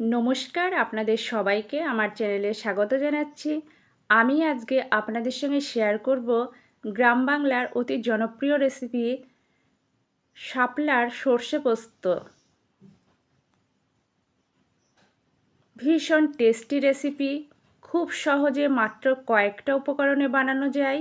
নমস্কার, আপনাদের সবাইকে আমার চ্যানেলে স্বাগত জানাচ্ছি। আমি আজকে আপনাদের সঙ্গে শেয়ার করব গ্রাম বাংলার অতি জনপ্রিয় রেসিপি শাপলার সর্ষে পোস্ত। ভীষণ টেস্টি রেসিপি খুব সহজে মাত্র কয়েকটা উপকরণে বানানো যায়।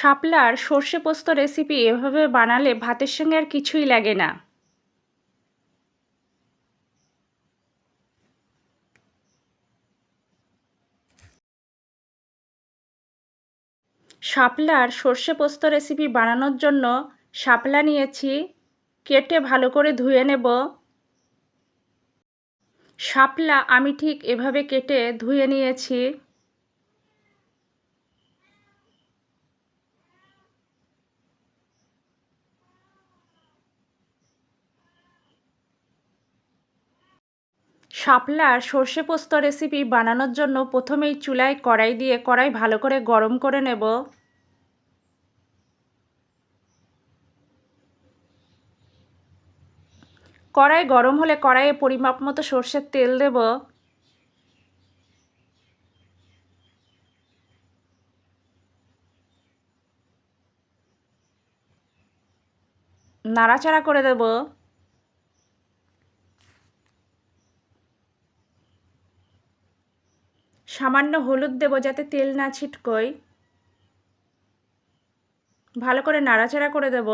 শাপলার সর্ষে পোস্ত রেসিপি এভাবে বানালে ভাতের সঙ্গে আর কিছুই লাগে না। শাপলার সর্ষে পোস্ত রেসিপি বানানোর জন্য শাপলা নিয়েছি, কেটে ভালো করে ধুয়ে নেব। শাপলা আমি ঠিক এভাবে কেটে ধুয়ে নিয়েছি। শাপলার সর্ষে পোস্ত রেসিপি বানানোর জন্য প্রথমেই চুলায় কড়াই দিয়ে কড়াই ভালো করে গরম করে নেব। কড়াই গরম হলে কড়াইয়ে পরিমাপ মতো সর্ষের তেল দেব। নাড়াচাড়া করে দেবো। সামান্য হলুদ দেবো যাতে তেল না ছিটকোয়। ভালো করে নাড়াচাড়া করে দেব।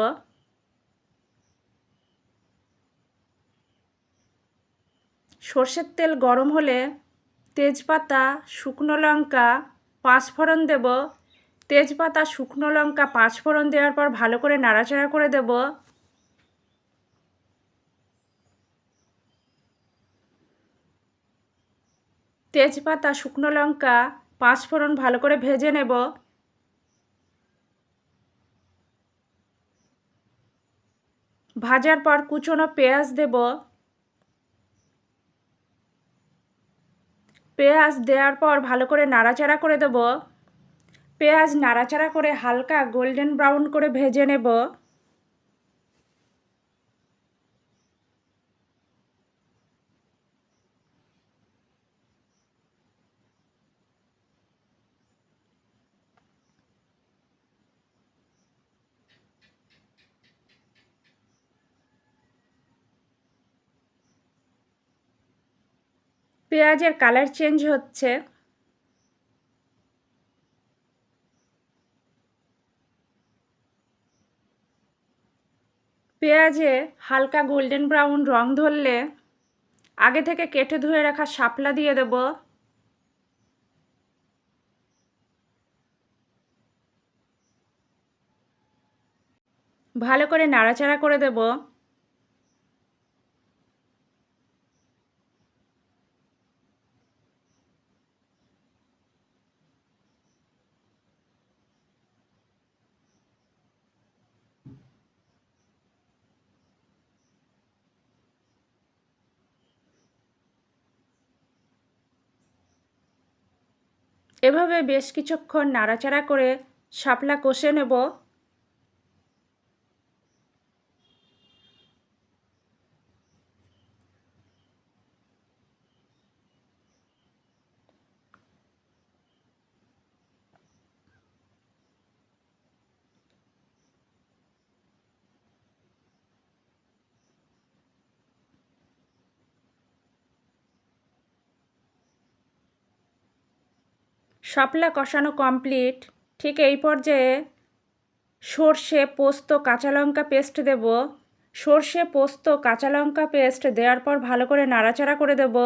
সর্ষের তেল গরম হলে তেজপাতা, শুকনো লঙ্কা, পাঁচফোড়ন দেব। তেজপাতা, শুকনো লঙ্কা, পাঁচফোড়ন দেওয়ার পর ভালো করে নাড়াচাড়া করে দেবো। তেজপাতা, শুকনো লঙ্কা পাঁচফোড়ন ভালো করে ভেজে নেব। ভাজার পর কুচনো পেঁয়াজ দেব। পেঁয়াজ দেওয়ার পর ভালো করে নাড়াচাড়া করে দেব। পেঁয়াজ নাড়াচাড়া করে হালকা গোল্ডেন ব্রাউন করে ভেজে নেব। পেঁয়াজের কালার চেঞ্জ হচ্ছে। পেঁয়াজে হালকা গোল্ডেন ব্রাউন রং ধরলে আগে থেকে কেটে ধুয়ে রাখা শাপলা দিয়ে দেব। ভালো করে নাড়াচাড়া করে দেবো। এভাবে বেশ কিছুক্ষণ নাড়াচাড়া করে শাপলা কষে নেব। শাপলা কষানো কমপ্লিট ঠিক এই পর্যায়ে সর্ষে, পোস্ত, কাঁচা লঙ্কা পেস্ট দেব। সর্ষে, পোস্ত, কাঁচা লঙ্কা পেস্ট দেওয়ার পর ভালো করে নাড়াচাড়া করে দেব।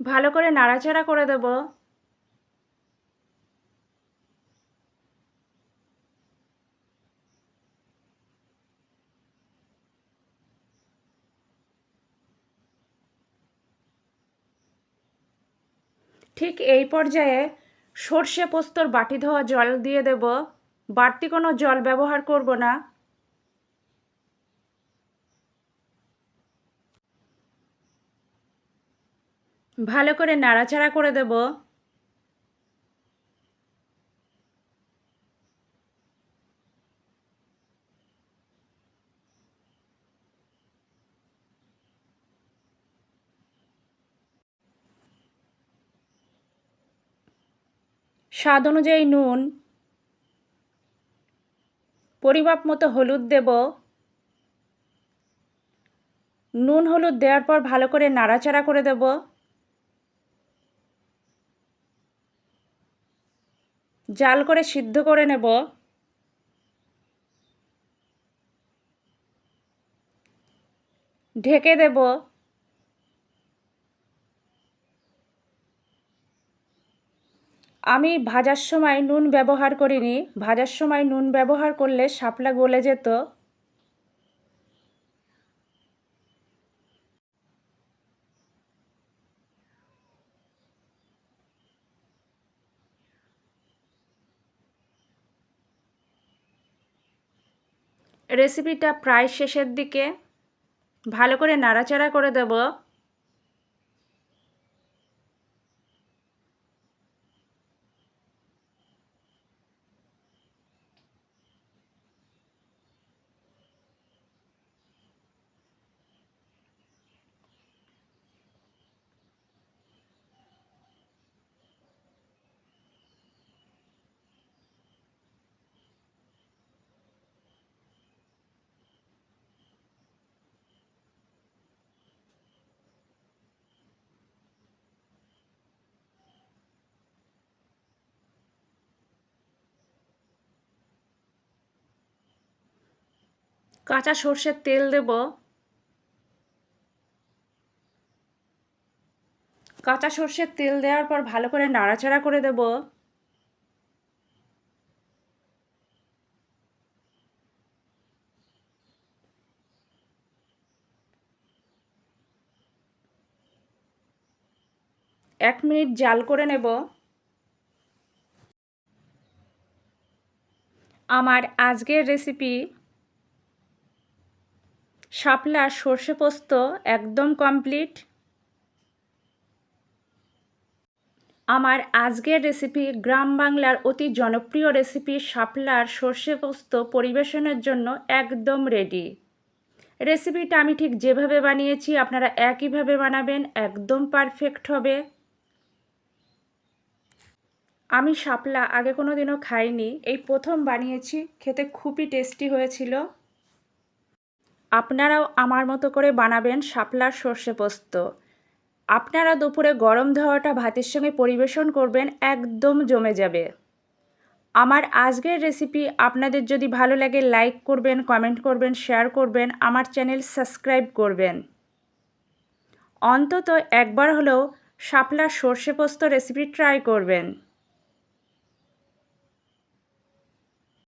ভালো করে নাড়াচাড়া করে দেব। ঠিক এই পর্যায়ে সর্ষে পোস্তর বাটি ধোয়া জল দিয়ে দেব। বাড়তি কোনো জল ব্যবহার করব না। ভালো করে নাড়াচাড়া করে দেব। স্বাদ অনুযায়ী নুন, পরিমাপ মতো হলুদ দেব। নুন হলুদ দেওয়ার পর ভালো করে নাড়াচাড়া করে দেব। জাল করে সিদ্ধ করে নেব। ঢেকে দেব। আমি ভাজার সময় নুন ব্যবহার করিনি। ভাজার সময় নুন ব্যবহার করলে শাপলা গলে যেত। রেসিপিটা প্রায় শেষের দিকে ভালো করে নাড়াচাড়া করে দেব। কাঁচা সর্ষের তেল দেব। কাঁচা সর্ষের তেল দেওয়ার পর ভালো করে নাড়াচাড়া করে দেব। এক মিনিট জাল করে নেব। আমার আজকের রেসিপি শাপলা সর্ষে পোস্ত একদম কমপ্লিট। আমার আজকের রেসিপি গ্রাম বাংলার অতি জনপ্রিয় রেসিপি শাপলার সর্ষে পোস্ত পরিবেশনের জন্য একদম রেডি রেসিপিটা আমি ঠিক যেভাবে বানিয়েছি, আপনারা একইভাবে বানাবেন, একদম পারফেক্ট হবে। আমি শাপলা আগে কোনো দিনও খাইনি, এই প্রথম বানিয়েছি, খেতে খুবই টেস্টি হয়েছিল। আপনারাও আমার মতো করে বানাবেন শাপলার সর্ষে পোস্ত। আপনারা দুপুরে গরম ধোয়াটা ভাতের সঙ্গে পরিবেশন করবেন, একদম জমে যাবে। আমার আজকের রেসিপি আপনাদের যদি ভালো লাগে লাইক করবেন কমেন্ট করবেন শেয়ার করবেন, আমার চ্যানেল সাবস্ক্রাইব করবেন। অন্তত একবার হলেও শাপলার সর্ষে পোস্ত রেসিপি ট্রাই করবেন।